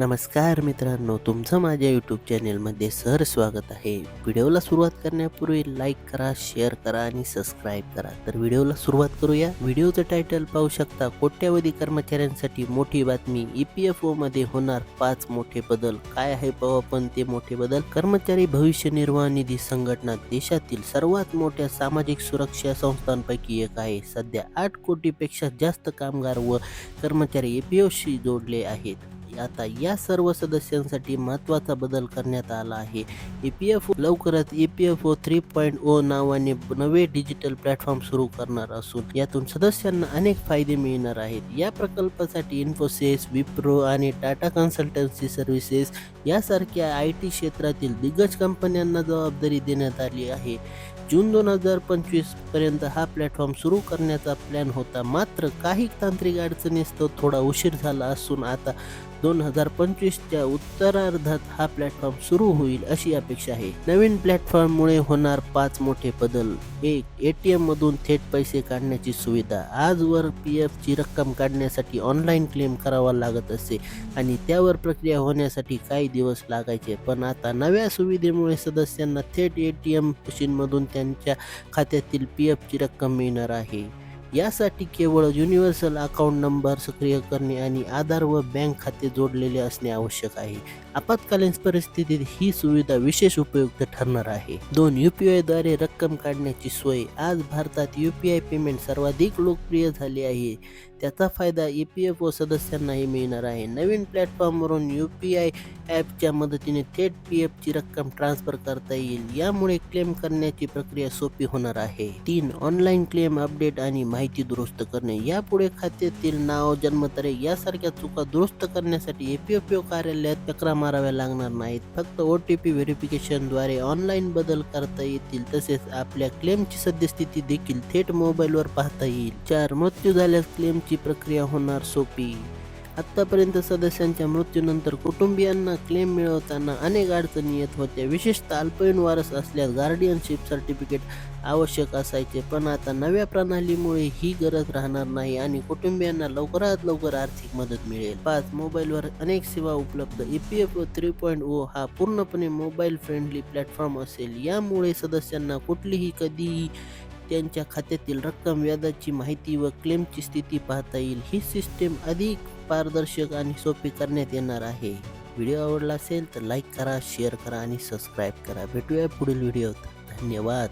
नमस्कार मित्रांनो तुमचं माझ्या यूट्यूब चॅनेलमध्ये सर स्वागत आहे. व्हिडिओला सुरुवात करण्यापूर्वी लाईक करा शेअर करा आणि सबस्क्राईब करा. तर व्हिडिओला सुरुवात करूया. व्हिडिओचं टायटल पाहू शकता कोट्यावधी कर्मचाऱ्यांसाठी मोठी बातमी. ई पी एफ ओमध्ये होणार पाच मोठे बदल. काय आहे पाहू आपण ते मोठे बदल? कर्मचारी भविष्य निर्वाह निधी संघटना देशातील सर्वात मोठ्या सामाजिक सुरक्षा संस्थांपैकी एक आहे. सध्या आठ कोटीपेक्षा जास्त कामगार व कर्मचारी ए पी जोडले आहेत. आता या सर्व सदस्यांसाठी महत्त्वाचा बदल करण्यात आला आहे. ई पी एफ ओ लवकरच E P F O three point O नावाने नवे डिजिटल प्लॅटफॉर्म सुरू करणार असून यातून सदस्यांना अनेक फायदे मिळणार आहेत. या प्रकल्पासाठी इन्फोसिस विप्रो आणि टाटा कन्सल्टन्सी सर्व्हिसेस यासारख्या आय टी क्षेत्रातील दिग्गज कंपन्यांना जबाबदारी देण्यात आली आहे. जून दोन हजार पंचवीसपर्यंत हा प्लॅटफॉर्म सुरू करण्याचा प्लॅन होता. मात्र काही तांत्रिक अडचणीस्तव थोडा उशीर झाला असून आता दोन हजार पंचवीसच्या उत्तरार्धात हा प्लॅटफॉर्म सुरू होईल अशी अपेक्षा आहे. नवीन प्लॅटफॉर्ममुळे होणार पाच मोठे बदल. एक ए टी मधून थेट पैसे काढण्याची सुविधा. आजवर पी एफची रक्कम काढण्यासाठी ऑनलाईन क्लेम करावा लागत असे आणि त्यावर प्रक्रिया होण्यासाठी काही दिवस लागायचे. पण आता नव्या सुविधेमुळे सदस्यांना थेट ए टी एम मशीनमधून त्यांच्या खात्यातील पी एफची रक्कम मिळणार आहे. यासाठी केवळ युनिव्हर्सल अकाउंट नंबर सक्रिय करणे आणि आधार व बँक खाते जोडलेले असणे आवश्यक आहे. आपत्कालीन परिस्थितीत ही सुविधा विशेष उपयुक्त ठरणार आहे. दोन यू पी आयद्वारे रक्कम काढण्याची सोय. आज भारतात यू पी आय पेमेंट सर्वाधिक लोकप्रिय झाले आहे. त्याचा फायदा ई पी एफ ओ सदस्यांनाही मिळणार आहे. नवीन प्लॅटफॉर्मवरून यू पी आय ॲपच्या मदतीने थेट पी एफची रक्कम ट्रान्सफर करता येईल. यामुळे क्लेम करण्याची प्रक्रिया सोपी होणार आहे. तीन ऑनलाईन क्लेम अपडेट आणि माहिती दुरुस्त करणे. यापुढे खात्यातील नाव जन्मतारीख यासारख्या चुका दुरुस्त करण्यासाठी ए पी एफ ओ कार्यालयात तक्रार माराव्या लागणार नाहीत. फक्त ओ टी पी व्हेरिफिकेशनद्वारे ऑनलाईन बदल करता येतील तसेच आपल्या क्लेमची सद्यस्थिती देखील थेट मोबाईलवर पाहता येईल. चार मृत्यू झाल्यास क्लेम क्लेमची प्रक्रिया होणार सोपी. आत्तापर्यंत सदस्यांच्या मृत्यूनंतर कुटुंबियांना क्लेम मिळवताना अनेक अडचणी येत होत्या. विशेषतः अल्पवयीन वारस असल्यास गार्डियनशिप सर्टिफिकेट आवश्यक असायचे. पण आता नव्या प्रणालीमुळे ही गरज राहणार नाही आणि कुटुंबियांना लवकरात लवकर आर्थिक मदत मिळेल. पाच मोबाईलवर अनेक सेवा उपलब्ध. E P F O three point O हा पूर्णपणे मोबाईल फ्रेंडली प्लॅटफॉर्म असेल. यामुळे सदस्यांना कुठलीही कधीही त्यांच्या खात्यातील रक्कम व्याजाची माहिती व क्लेमची स्थिती पाहता येईल. ही सिस्टीम अधिक पारदर्शक आणि सोपी करण्यात येणार आहे. व्हिडिओ आवडला असेल तर लाईक करा शेअर करा आणि सबस्क्राईब करा. भेटूया पुढील व्हिडिओत धन्यवाद.